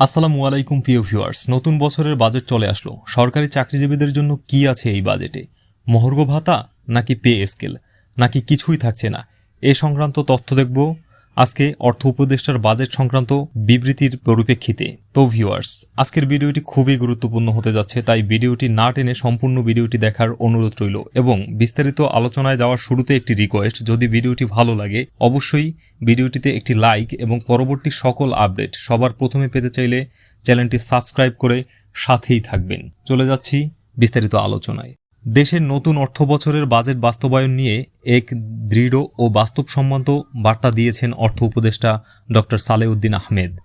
আসসালামু আলাইকুম, প্রিয় ভিউয়ার্স। নতুন বছরের বাজেট চলে আসলো। সরকারি চাকরিজীবীদের জন্য কি আছে এই বাজেটে? মহর্ঘ ভাতা নাকি পে স্কেল? নাকি কিছুই থাকছে না? এ সংক্রান্ত তথ্য দেখব। আজকে অর্থ উপদেষ্টার বাজেট সংক্রান্ত বিবৃতির পরিপ্রেক্ষিতে। তো ভিউয়ার্স আজকের ভিডিওটি খুবই গুরুত্বপূর্ণ হতে যাচ্ছে, তাই ভিডিওটি না টেনে সম্পূর্ণ ভিডিওটি দেখার অনুরোধ রইল এবং বিস্তারিত আলোচনায় যাওয়ার শুরুতে একটি রিকোয়েস্ট যদি ভিডিওটি ভালো লাগে, অবশ্যই ভিডিওটিতে একটি লাইক এবং পরবর্তী সকল আপডেট সবার প্রথমে পেতে চাইলে চ্যানেলটি সাবস্ক্রাইব করে সাথেই থাকবেন। চলে যাচ্ছি বিস্তারিত আলোচনায়। দেশের নতুন অর্থ বছরের বাজেট বাস্তবায়ন নিয়ে এক দৃঢ় ও বাস্তবসম্মত বার্তা দিয়েছেন অর্থ উপদেষ্টা ডক্টর সালেউদ্দিন আহমেদ।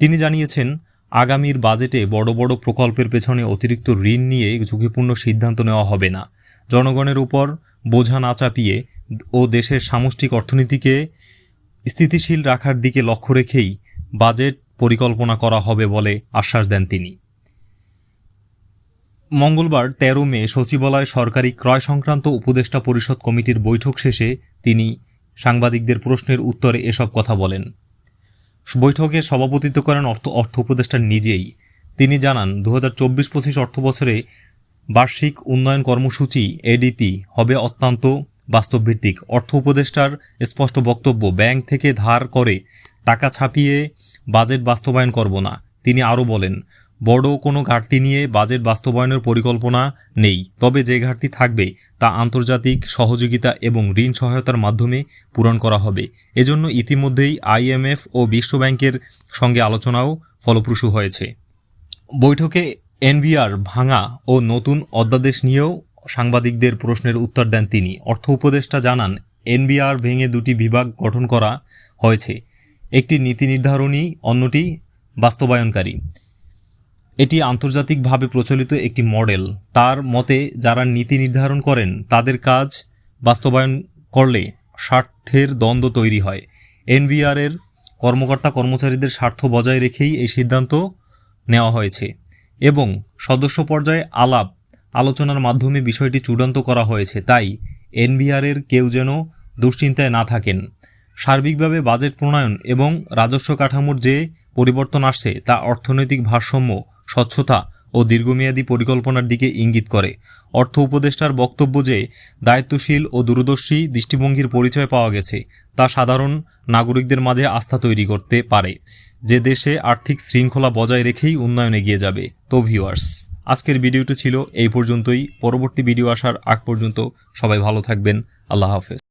তিনি জানিয়েছেন, আগামীর বাজেটে বড় বড় প্রকল্পের পেছনে অতিরিক্ত ঋণ নিয়ে ঝুঁকিপূর্ণ সিদ্ধান্ত নেওয়া হবে না। জনগণের উপর বোঝা না চাপিয়ে ও দেশের সামষ্টিক অর্থনীতিকে স্থিতিশীল রাখার দিকে লক্ষ্য রেখেই বাজেট পরিকল্পনা করা হবে বলে আশ্বাস দেন তিনি। মঙ্গলবার তেরো মে সচিবালয় সরকারি ক্রয় সংক্রান্ত উপদেষ্টা পরিষদ কমিটির বৈঠক শেষে তিনি সাংবাদিকদের প্রশ্নের উত্তরে এসব কথা বলেন। বৈঠকে সভাপতিত্ব করেন অর্থ অর্থ উপদেষ্টা নিজেই। তিনি জানান, দু হাজার চব্বিশ পঁচিশ অর্থ বছরে বার্ষিক উন্নয়ন কর্মসূচি, এডিপি, হবে অত্যন্ত বাস্তবভিত্তিক। অর্থ উপদেষ্টার স্পষ্ট বক্তব্য, ব্যাংক থেকে ধার করে টাকা ছাপিয়ে বাজেট বাস্তবায়ন করব না। তিনি আরও বলেন বড় কোনো ঘাটতি নিয়ে বাজেট বাস্তবায়নের পরিকল্পনা নেই। তবে যে ঘাটতি থাকবে, তা আন্তর্জাতিক সহযোগিতা এবং ঋণ সহায়তার মাধ্যমে পূরণ করা হবে। এজন্য ইতিমধ্যেই আইএমএফ ও বিশ্বব্যাংকের সঙ্গে আলোচনাও ফলপ্রসূ হয়েছে। বৈঠকে এনভিআর ভাঙা ও নতুন অধ্যাদেশ নিয়েও সাংবাদিকদের প্রশ্নের উত্তর দেন তিনি। অর্থ উপদেষ্টা জানান এনবিআর ভেঙে দুটি বিভাগ গঠন করা হয়েছে। একটি নীতি নির্ধারণী, অন্যটি বাস্তবায়নকারী। এটি আন্তর্জাতিকভাবে প্রচলিত একটি মডেল। তার মতে, যারা নীতি নির্ধারণ করেন, তাদের কাজ বাস্তবায়ন করলে স্বার্থের দ্বন্দ্ব তৈরি হয়। এনভিআরের কর্মকর্তা কর্মচারীদের স্বার্থ বজায় রেখেই এই সিদ্ধান্ত নেওয়া হয়েছে এবং সদস্য পর্যায়ে আলাপ আলোচনার মাধ্যমে বিষয়টি চূড়ান্ত করা হয়েছে। তাই এনবিআরের কেউ যেন দুশ্চিন্তায় না থাকেন। সার্বিকভাবে বাজেট প্রণয়ন এবং রাজস্ব কাঠামোর যে পরিবর্তন আসছে, তা অর্থনৈতিক ভারসাম্য স্বচ্ছতা ও দীর্ঘমেয়াদী পরিকল্পনার দিকে ইঙ্গিত করে। অর্থ উপদেষ্টার বক্তব্য যে, দায়িত্বশীল ও দূরদর্শী দৃষ্টিভঙ্গির পরিচয় পাওয়া গেছে, তা সাধারণ নাগরিকদের মাঝে আস্থা তৈরি করতে পারে। যে দেশে আর্থিক শৃঙ্খলা বজায় রেখেই উন্নয়ন এগিয়ে যাবে, তো ভিউয়ার্স আজকের ভিডিওটি ছিল এই পর্যন্তই। পরবর্তী ভিডিও আসার আগ পর্যন্ত সবাই ভালো থাকবেন। আল্লাহ হাফেজ।